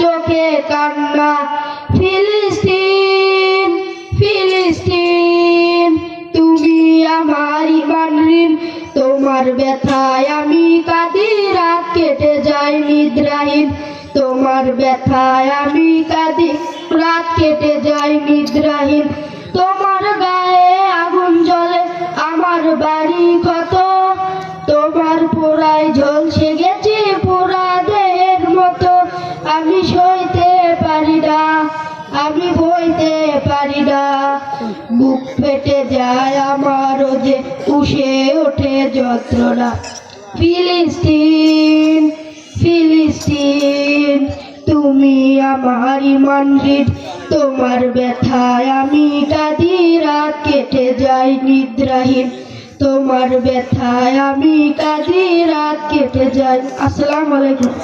চোখে কান্না, ফিলিস্তিন ফিলিস্তিন, তুমি আমার ইমান ঋণ তোমার ব্যথায় আমি কাঁদি, রাত কেটে যাই নিদ্রাহীন, তোমার ব্যথায় আমি কাঁদি, রাত কেটে যাই নিদ্রাহীন, তোমার গায়ে আগুন জ্বলে, আমার বাড়ি কত পারি বুক ফেটে যায় আমারও যে উষে ওঠে যন্ত্রণা। ফিলিস্তিন ফিলিস্তিন, তুমি আমার ইমান তোমার ব্যথায় আমি কাঁদি, রাত কেটে যাই নিদ্রাহীন। তোমার ব্যথায় আমি কাঁদি, রাত কেটে যাই আসসালামু আলাইকুম।